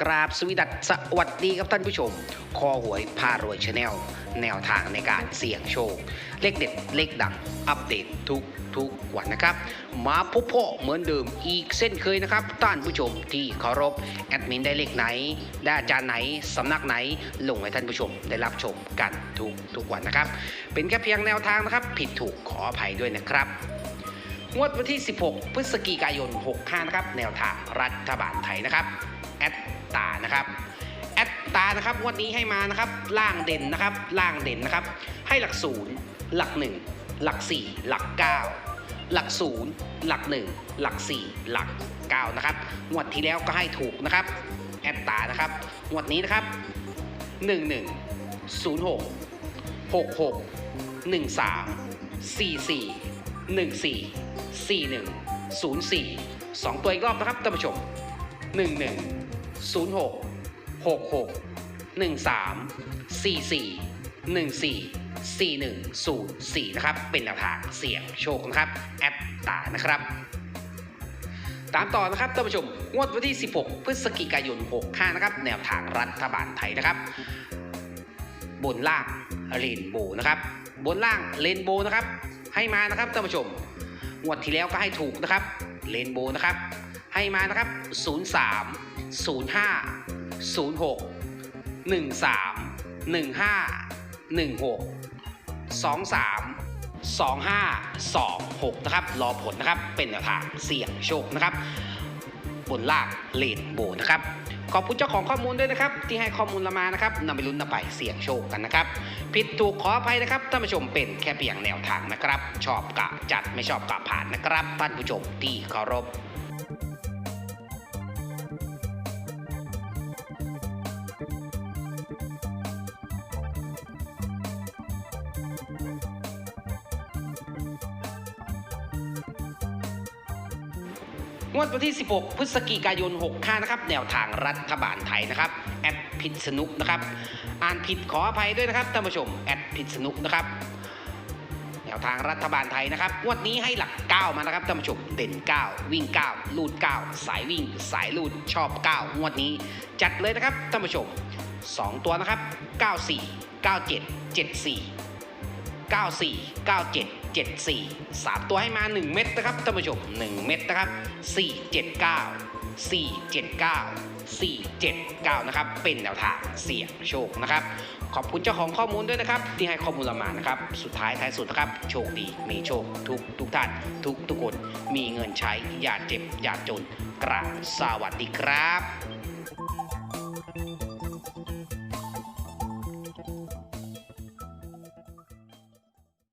กราบสวีดัสสวัสดีครับท่านผู้ชม คอหวยพารวยชาแนลแนวทางในการเสี่ยงโชค เลขเด็ด เลขดัง อัปเดตทุกทุกวันนะครับ มาพบพ่อเหมือนเดิมอีกเส้นเคยนะครับท่านผู้ชมที่เคารพแอดมินได้เลขไหน ได้อาจารย์ไหน สำนักไหน ลงให้ท่านผู้ชมได้รับชมกันทุกทุกวันนะครับ เป็นแค่เพียงแนวทางนะครับ ผิดถูกขออภัยด้วยนะครับงวดวันที่ 16 พฤศจิกายน 65 นะครับ แนวทางรัฐบาลไทยนะครับ แอด ตานะครับแอดตานะครับงวดนี้ให้มานะครับล่างเด่นนะครับล่างเด่นนะครับ ให้หลักศูนย์หลัก1หลัก4หลัก9หลัก0หลัก1หลัก4หลัก9นะครับงวดที่แล้วก็ให้ถูกนะครับแอดตานะครับงวดนี้นะครับ11 06 66 13 44 14 41 04 2ตัวอีกรอบนะครับท่านผู้ชม11 06 66 13 44 14 4104นะครับ เป็นแนวทางเสี่ยงโชคนะครับ แอปตานะครับ ตามต่อนะครับท่านผู้ชม งวดวันที่ 16 พฤศจิกายน 65 นะครับ แนวทางรัฐบาลไทยนะครับ บนล่างเรนโบว์นะครับ บนล่างเรนโบว์นะครับ ให้มานะครับท่านผู้ชม งวดที่แล้วก็ให้ถูกนะครับเรนโบว์นะครับ ให้มานะครับ 03 05 06 13 15 16 23 25 26 นะครับ รอผลนะครับ เป็นแนวทางเสี่ยงโชคนะครับ บนลางเลนโบว์นะครับ ขอบคุณเจ้าของข้อมูลด้วยนะครับ ที่ให้ข้อมูลเรามานะครับนำไปลุ้นนำไปเสี่ยงโชคกันนะครับ ผิดถูกขออภัยนะครับ ท่านผู้ชมเป็นแค่เพียงแนวทางนะครับ ชอบกะจัดไม่ชอบกะผ่านนะครับ ท่านผู้ชมที่เคารพ งวดวันที่ 16 พฤศจิกายน 65 นะครับ แนวทางรัฐบาลไทยนะครับ แอดพิษณุกนะครับ อ่านผิดขออภัยด้วยนะครับท่านผู้ชม แอดพิษณุกนะครับ แนวทางรัฐบาลไทยนะครับ งวดนี้ให้หลัก 9 มานะครับท่านผู้ชม เด่น 9 วิ่ง 9 ลูด 9 สายวิ่ง สายลูด ชอบ 9 งวดนี้ จัดเลยนะครับท่านผู้ชม 2 ตัวนะครับ 94 97 74 94 97 74 3 ตัวให้มา 1 เม็ดนะครับท่านผู้ชม 1 เม็ดนะครับ 479 479 479 นะครับ เป็นแนวทางเสี่ยงโชคนะครับ ขอบคุณเจ้าของข้อมูลด้วยนะครับ ที่ให้ข้อมูลเรามานะครับ สุดท้ายท้ายสุดนะครับ โชคดี มีโชค ทุกทุกท่าน ทุกทุกคน มีเงินใช้ อย่าเจ็บ อย่าจน กราบสวัสดีครับ